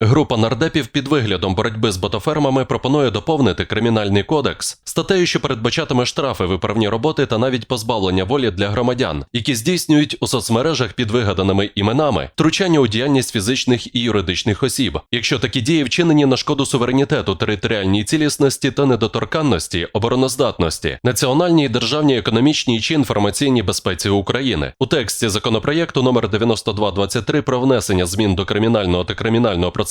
Група нардепів під виглядом боротьби з ботофермами пропонує доповнити кримінальний кодекс статтею, що передбачатиме штрафи, виправні роботи та навіть позбавлення волі для громадян, які здійснюють у соцмережах під вигаданими іменами втручання у діяльність фізичних і юридичних осіб, якщо такі дії вчинені на шкоду суверенітету, територіальній цілісності та недоторканності, обороноздатності, національній, державній, економічній чи інформаційній безпеці України. У тексті законопроєкту номер 9223 про внесення змін до кримінального та кримінального процесуального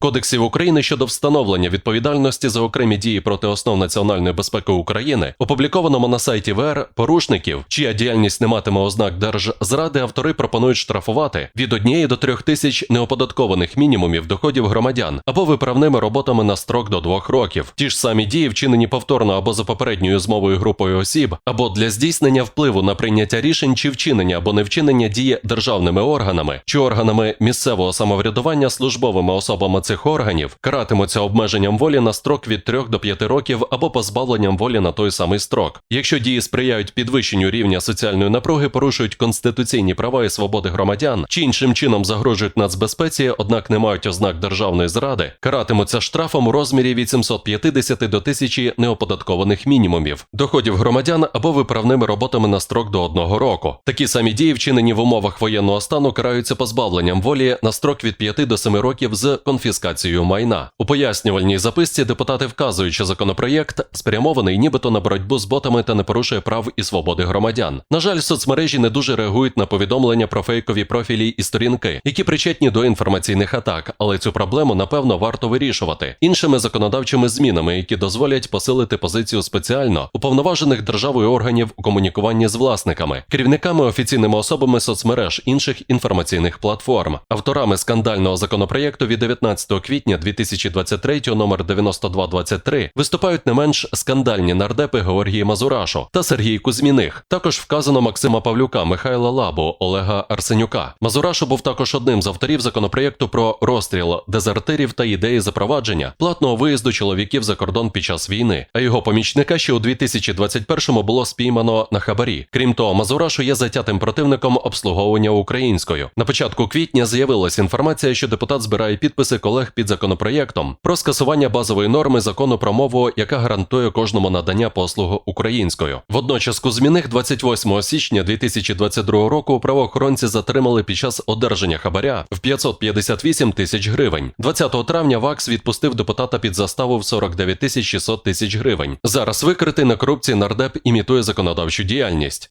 кодексів України щодо встановлення відповідальності за окремі дії проти основ національної безпеки України, опублікованому на сайті ВР порушників, чия діяльність не матиме ознак держзради, автори пропонують штрафувати від однієї до трьох тисяч неоподаткованих мінімумів доходів громадян або виправними роботами на строк до двох років. Ті ж самі дії, вчинені повторно або за попередньою змовою групою осіб, або для здійснення впливу на прийняття рішень чи вчинення або невчинення дії державними органами чи органами місцевого самоврядування службовими особами цих органів каратимуться обмеженням волі на строк від 3 до 5 років або позбавленням волі на той самий строк. Якщо дії сприяють підвищенню рівня соціальної напруги, порушують конституційні права і свободи громадян чи іншим чином загрожують нацбезпеці, однак не мають ознак державної зради, каратимуться штрафом у розмірі від 750 до 1000 неоподаткованих мінімумів, доходів громадян або виправними роботами на строк до одного року. Такі самі дії, вчинені в умовах воєнного стану, караються позбавленням волі на строк від 5 до 7 років з конфіскацією майна. У пояснювальній записці депутати вказують, що законопроєкт спрямований нібито на боротьбу з ботами та не порушує прав і свободи громадян. На жаль, соцмережі не дуже реагують на повідомлення про фейкові профілі і сторінки, які причетні до інформаційних атак, але цю проблему напевно варто вирішувати іншими законодавчими змінами, які дозволять посилити позицію спеціально уповноважених державою органів у комунікуванні з власниками, керівниками офіційними особами соцмереж інших інформаційних платформ, авторами скандального законопроєкту від 19 квітня 2023 номер 9223 виступають не менш скандальні нардепи Георгій Мазурашу та Сергій Кузьміних. Також вказано Максима Павлюка, Михайла Лабу, Олега Арсенюка. Мазурашу був також одним з авторів законопроєкту про розстріл дезертирів та ідеї запровадження платного виїзду чоловіків за кордон під час війни. А його помічника ще у 2021-му було спіймано на хабарі. Крім того, Мазурашу є затятим противником обслуговування українською. На початку квітня з'явилася інформація, що депутат збирає підписи колег під законопроєктом про скасування базової норми закону про мову, яка гарантує кожному надання послуг українською. Водночас Кузьміних 28 січня 2022 року правоохоронці затримали під час одержання хабаря в 558 тисяч гривень. 20 травня ВАКС відпустив депутата під заставу в 49 тисяч 600 тисяч гривень. Зараз викритий на корупції нардеп імітує законодавчу діяльність.